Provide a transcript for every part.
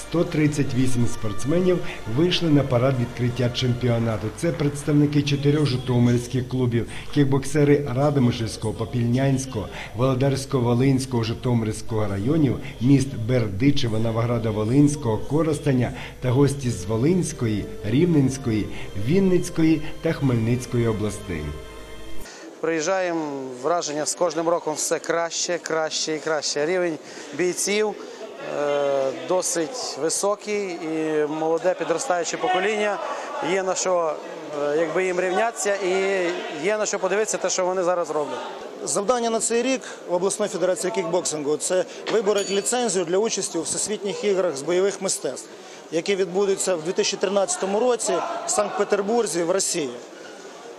138 спортсменів вийшли на парад відкриття чемпіонату. Це представники чотирьох житомирських клубів: кікбоксери Радомишльського, Попільнянського, Володарсько-Волинського, Житомирського районів, міст Бердичева, Новограда-Волинського, Коростеня та гості з Волинської, Рівненської, Вінницької та Хмельницької областей. Приїжджаємо, враження з кожним роком все краще, краще і краще. Рівень бійців досить високий і молоде підростаюче покоління. Є на що е, якби їм рівнятися і є на що подивитися те, що вони зараз роблять. Завдання на цей рік в обласної федерації кікбоксингу це вибороти ліцензію для участі у всесвітніх іграх з бойових мистецтв, які відбудуться в 2013 році в Санкт-Петербурзі в Росії.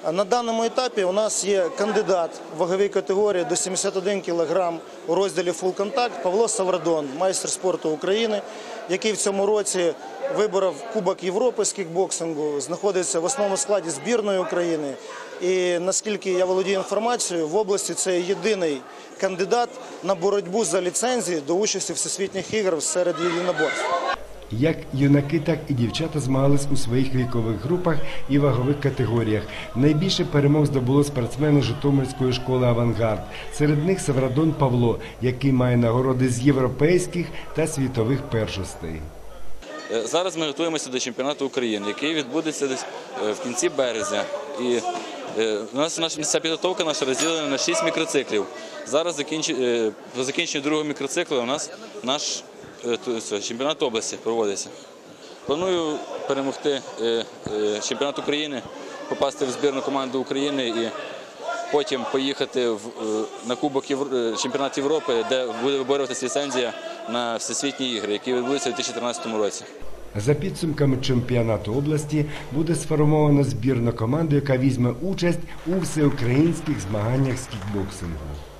На даному етапі у нас є кандидат ваговій категорії до 71 кг у розділі Contact Павло Саврадон, майстер спорту України, який в цьому році виборов Кубок Європи з кікбоксингу, знаходиться в основному складі збірної України. І наскільки я володію інформацією, в області це єдиний кандидат на боротьбу за ліцензії до участі всесвітніх іграх серед єдиноборств. Як юнаки, так і дівчата змагались у своїх вікових групах і вагових категоріях. Найбільше перемог здобуло спортсмени Житомирської школи Авангард. Серед них Саврадон Павло, який має нагороди з європейських та світових першостей. Е, Зараз ми готуємося до чемпіонату України, який відбудеться десь е, в кінці березня. І е, у нас наша ця підготовка наша розділена на 6 мікроциклів. Зараз закінчу, по закінченню другого мікроцикла у нас наш чемпіонат області проводиться. Планую перемогти е, е, чемпіонат України, попасти в збірну команду України і потім поїхати е, на Кубок е, чемпіонат Європи, де буде виборюватися ліцензія на всесвітні ігри, які відбудуться у 2013 році. За підсумками чемпіонату області буде сформовано збірну команду, яка візьме участь у всеукраїнських змаганнях з кікбоксингу.